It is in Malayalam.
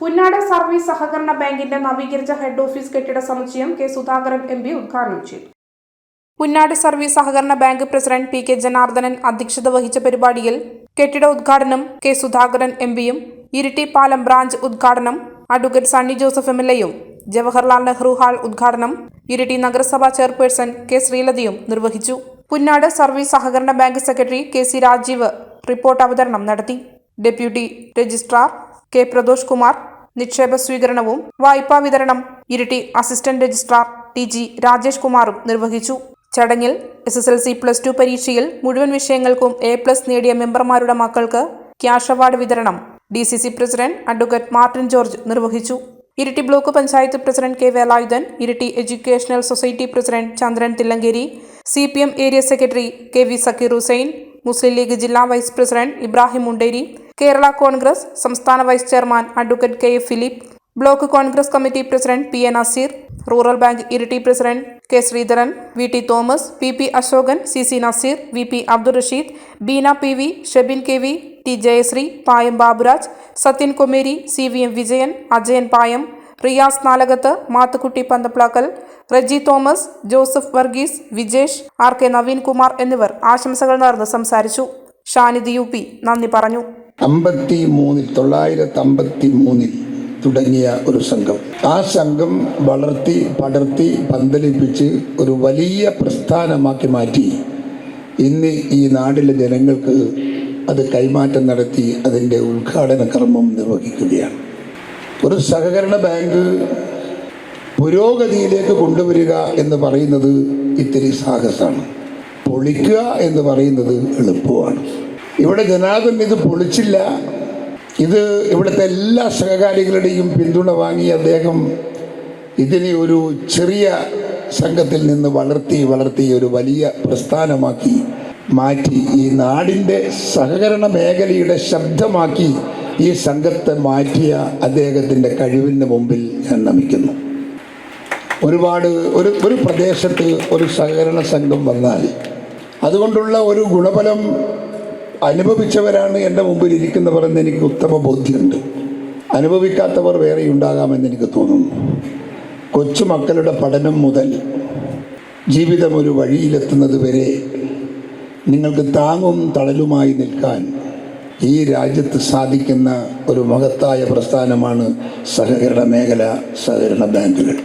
പുന്നാട് സർവീസ് സഹകരണ ബാങ്കിന്റെ നവീകരിച്ച ഹെഡ് ഓഫീസ് കെട്ടിട സമുച്ചയം കെ സുധാകരൻ എം പി ഉദ്ഘാടനം ചെയ്തു. പുന്നാട് സർവീസ് സഹകരണ bank president P K Janardhanan അധ്യക്ഷത വഹിച്ച പരിപാടിയിൽ കെട്ടിട ഉദ്ഘാടനം കെ സുധാകരൻ എം പിയും ഇരിട്ടി പാലം ബ്രാഞ്ച് ഉദ്ഘാടനം advocate Sunny Joseph M L എയും ജവഹർലാൽ നെഹ്റു ഹാൾ ഉദ്ഘാടനം ഇരിട്ടി നഗരസഭാ ചെയർപേഴ്സൺ കെ ശ്രീലതയും നിർവഹിച്ചു. പുന്നാട് സർവീസ് സഹകരണ bank secretary K C Rajeev report അവതരണം നടത്തി. Deputy registrar K Pradosh Kumar നിക്ഷേപ സ്വീകരണവും വായ്പാ വിതരണം Iritty assistant registrar T G Rajesh കുമാറും നിർവഹിച്ചു. ചടങ്ങിൽ S S L C plus two പരീക്ഷയിൽ മുഴുവൻ വിഷയങ്ങൾക്കും എ പ്ലസ് നേടിയ മെമ്പർമാരുടെ മക്കൾക്ക് ക്യാഷ് അവാർഡ് വിതരണം. D C C president advocate Martin George നിർവഹിച്ചു. Iritty block panchayat president K Velayudhan Iritty educational society president Chandran Thillankeri C P M area secretary K V Zakir Hussain Muslim League ജില്ലാ വൈസ് പ്രസിഡന്റ് ഇബ്രാഹിം മുണ്ടേരി കേരള കോൺഗ്രസ് സംസ്ഥാന vice chairman advocate K Philip block Congress committee president P A Naseer rural bank Iritty president K Sreedharan V T Thomas P P Ashokan C C Naseer V P Abdul Rasheed Beena P V Shebin K V T Jayashree Payam Baburaj Sathyan Komeri C V M Vijayan Ajayan Payam Riyas Nalakath Mathukutty Panthaplakkal Reji Thomas Joseph Varghese Vijesh R K Naveen Kumar എന്നിവർ ആശംസകൾ നേർന്ന് സംസാരിച്ചു. ഷാനിദ് യു പി നന്ദി പറഞ്ഞു. അമ്പത്തി മൂന്നിൽ തൊള്ളായിരത്തി അമ്പത്തി മൂന്നിൽ തുടങ്ങിയ ഒരു സംഘം. ആ സംഘം വളർത്തി പടർത്തി പന്തലിപ്പിച്ച് ഒരു വലിയ പ്രസ്ഥാനമാക്കി മാറ്റി. ഇന്ന് ഈ നാടിലെ ജനങ്ങൾക്ക് അത് കൈമാറ്റം നടത്തി അതിന്റെ ഉദ്ഘാടന കർമ്മം നിർവഹിക്കുകയാണ്. ഒരു സഹകരണ ബാങ്ക് പുരോഗതിയിലേക്ക് കൊണ്ടുവരിക എന്ന് പറയുന്നത് ഇത്തിരി സാഹസമാണ്. പൊളിക്കുക എന്ന് പറയുന്നത് എളുപ്പമാണ്. ഇവിടെ ജനാർദ്ദൻ ഇത് പൊളിച്ചില്ല. ഇത് ഇവിടുത്തെ എല്ലാ സഹകാരികളുടെയും പിന്തുണ വാങ്ങി അദ്ദേഹം ഇതിനെ ഒരു ചെറിയ സംഘത്തിൽ നിന്ന് വളർത്തി വളർത്തി ഒരു വലിയ പ്രസ്ഥാനമാക്കി മാറ്റി. ഈ നാടിന്റെ സഹകരണ മേഖലയുടെ ശബ്ദമാക്കി ഈ സംഘത്തെ മാറ്റിയ അദ്ദേഹത്തിന്റെ കഴിവിന് മുമ്പിൽ ഞാൻ നമിക്കുന്നു. ഒരുപാട് ഒരു ഒരു പ്രദേശത്ത് ഒരു സഹകരണ സംഘം വന്നാൽ അതുകൊണ്ടുള്ള ഒരു ഗുണഫലം അനുഭവിച്ചവരാണ് എന്റെ മുമ്പിൽ ഇരിക്കുന്നവരെന്ന് എനിക്ക് ഉത്തമ ബോധ്യമുണ്ട്. അനുഭവിക്കാത്തവർ വേറെ ഉണ്ടാകാമെന്ന് എനിക്ക് തോന്നുന്നു. കൊച്ചുമക്കളുടെ പഠനം മുതൽ ജീവിതം ഒരു വഴിയിലെത്തുന്നത് വരെ നിങ്ങൾക്ക് താങ്ങും തളലുമായി നിൽക്കാൻ ഈ രാജ്യത്ത് സാധിക്കുന്ന ഒരു മഹത്തായ പ്രസ്ഥാനമാണ് സഹകരണ മേഖല സഹകരണ ബാങ്കുകൾ.